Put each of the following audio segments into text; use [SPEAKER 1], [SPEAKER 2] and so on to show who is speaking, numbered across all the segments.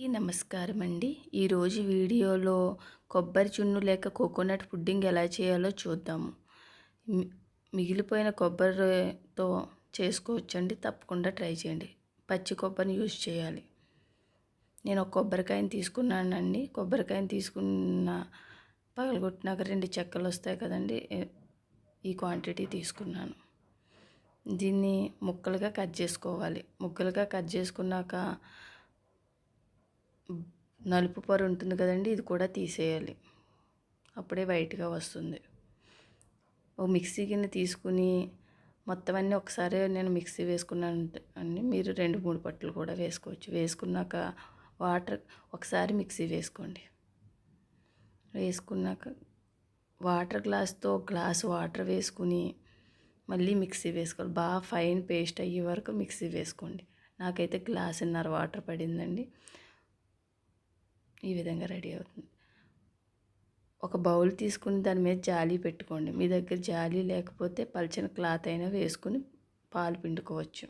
[SPEAKER 1] అందరికీ నమస్కారం అండి ఈరోజు వీడియోలో కొబ్బరి చున్ను లేక కోకోనట్ పుడ్డింగ్ ఎలా చేయాలో చూద్దాము. మిగిలిపోయిన కొబ్బరితో చేసుకోవచ్చండి. తప్పకుండా ట్రై చేయండి. పచ్చి కొబ్బరిని యూజ్ చేయాలి. నేను ఒక కొబ్బరికాయని తీసుకున్నానండి. కొబ్బరికాయని తీసుకున్న పగలగొట్టినాక రెండు చెక్కలు వస్తాయి కదండి. ఈ క్వాంటిటీ తీసుకున్నాను. దీన్ని ముక్కలుగా కట్ చేసుకోవాలి. ముక్కలుగా కట్ చేసుకున్నాక నలుపు పొర ఉంటుంది కదండి ఇది కూడా తీసేయాలి. అప్పుడే వైట్గా వస్తుంది. ఓ మిక్సీ గిన్నె తీసుకుని మొత్తం అన్నీ ఒకసారి నేను మిక్సీ వేసుకున్నాను అండి మీరు రెండు మూడు పట్టలు కూడా వేసుకోవచ్చు. వేసుకున్నాక వాటర్ ఒకసారి మిక్సీ వేసుకోండి. వేసుకున్నాక వాటర్ గ్లాస్తో గ్లాస్ వాటర్ వేసుకుని మళ్ళీ మిక్సీ వేసుకోవాలి. బాగా ఫైన్ పేస్ట్ అయ్యే వరకు మిక్సీ వేసుకోండి. నాకైతే గ్లాసున్నర వాటర్ పడిందండి. ఈ విధంగా రెడీ అవుతుంది. ఒక బౌల్ తీసుకుని దాని మీద జాలి పెట్టుకోండి. మీ దగ్గర జాలి లేకపోతే పల్చని క్లాత్ అయినా వేసుకుని పాలు పిండుకోవచ్చు.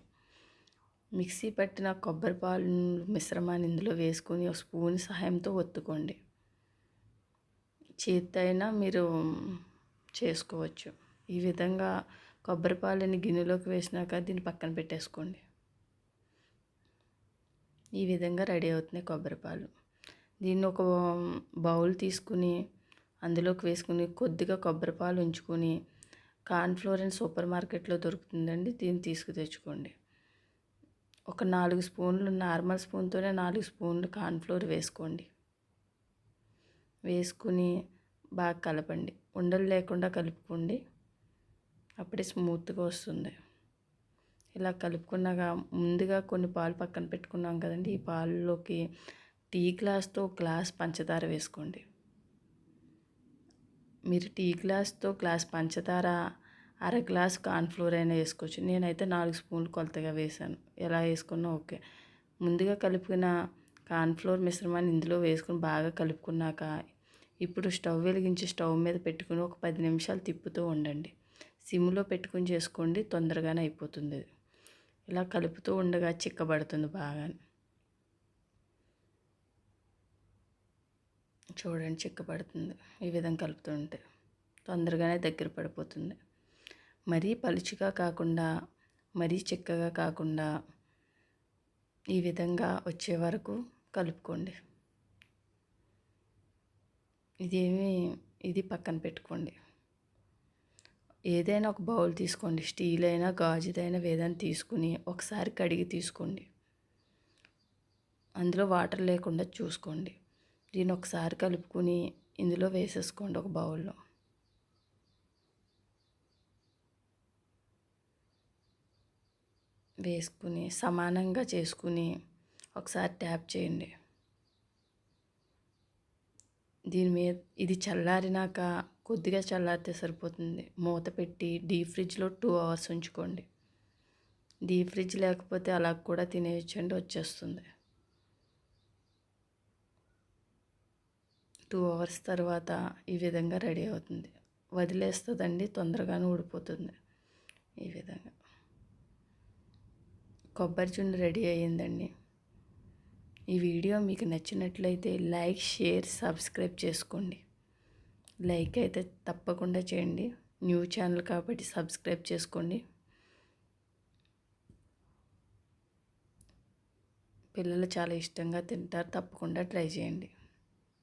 [SPEAKER 1] మిక్సీ పట్టిన కొబ్బరి పాలు మిశ్రమాన్ని ఇందులో వేసుకుని ఒక స్పూన్ సహాయంతో ఒత్తుకోండి. చేత్తైనా మీరు చేసుకోవచ్చు. ఈ విధంగా కొబ్బరి పాలని గిన్నెలోకి వేసినాక దీన్ని పక్కన పెట్టేసుకోండి. ఈ విధంగా రెడీ అవుతున్నాయి కొబ్బరి పాలు. దీన్ని ఒక బౌల్ తీసుకుని అందులోకి వేసుకుని కొద్దిగా కొబ్బరి పాలు ఉంచుకొని కార్న్ఫ్లోర్ అండ్ సూపర్ మార్కెట్లో దొరుకుతుందండి. దీన్ని తీసుకు తెచ్చుకోండి. ఒక నాలుగు స్పూన్లు నార్మల్ స్పూన్తోనే నాలుగు స్పూన్లు కార్న్ఫ్లోర్ వేసుకోండి. వేసుకుని బాగా కలపండి. ఉండలు లేకుండా కలుపుకోండి. అప్పుడే స్మూత్గా వస్తుంది. ఇలా కలుపుకున్నాక ముందుగా కొన్ని పాలు పక్కన పెట్టుకున్నాం కదండి. ఈ పాలలోకి టీ గ్లాస్తో గ్లాస్ పంచదార వేసుకోండి. మీరు టీ గ్లాస్తో గ్లాస్ పంచదార అర గ్లాస్ కార్న్ఫ్లోర్ అయినా వేసుకోవచ్చు. నేనైతే నాలుగు స్పూన్లు కొలతగా వేసాను ఎలా వేసుకున్నా ఓకే. ముందుగా కలుపుకున్న కార్న్ఫ్లోర్ మిశ్రమాన్ని ఇందులో వేసుకుని బాగా కలుపుకున్నాక ఇప్పుడు స్టవ్ వెలిగించి స్టవ్ మీద పెట్టుకుని ఒక పది నిమిషాలు తిప్పుతూ ఉండండి. సిమ్లో పెట్టుకుని చేసుకోండి తొందరగానే అయిపోతుంది. ఇలా కలుపుతూ ఉండగా చిక్కబడుతుంది బాగా. చూడండి చిక్కబడుతుంది ఈ విధంగా కలుపుతూ ఉంటే తొందరగానే దగ్గర పడిపోతుంది. మరీ పలుచుగా కాకుండా మరీ చిక్కగా కాకుండా ఈ విధంగా వచ్చే వరకు కలుపుకోండి. ఇదేమి ఇది పక్కన పెట్టుకోండి. ఏదైనా ఒక బౌల్ తీసుకోండి. స్టీల్ అయినా గాజుదైనా ఏదైనా తీసుకుని ఒకసారి కడిగి తీసుకోండి. అందులో వాటర్ లేకుండా చూసుకోండి. దీన్ని ఒకసారి కలుపుకొని ఇందులో వేసేసుకోండి ఒక బౌల్లో. వేసుకుని సమానంగా చేసుకుని ఒకసారి ట్యాప్ చేయండి. దీని మీద ఇది చల్లారినాక కొద్దిగా చల్లారితే సరిపోతుంది. మూత పెట్టి డీప్ ఫ్రిడ్జ్లో టూ అవర్స్ ఉంచుకోండి. డీప్ ఫ్రిడ్జ్ లేకపోతే అలా కూడా తినేయచ్చండి వచ్చేస్తుంది. టూ అవర్స్ తర్వాత ఈ విధంగా రెడీ అవుతుంది. వదిలేస్తుందండి తొందరగానే ఊడిపోతుంది. ఈ విధంగా. కొబ్బరి చుండు రెడీ అయ్యిందండి. ఈ వీడియో మీకు నచ్చినట్లయితే లైక్ షేర్ సబ్స్క్రైబ్ చేసుకోండి. లైక్ అయితే తప్పకుండా చేయండి. న్యూ ఛానల్ కాబట్టి సబ్స్క్రైబ్ చేసుకోండి. పిల్లలు చాలా ఇష్టంగా తింటారు. తప్పకుండా ట్రై చేయండి.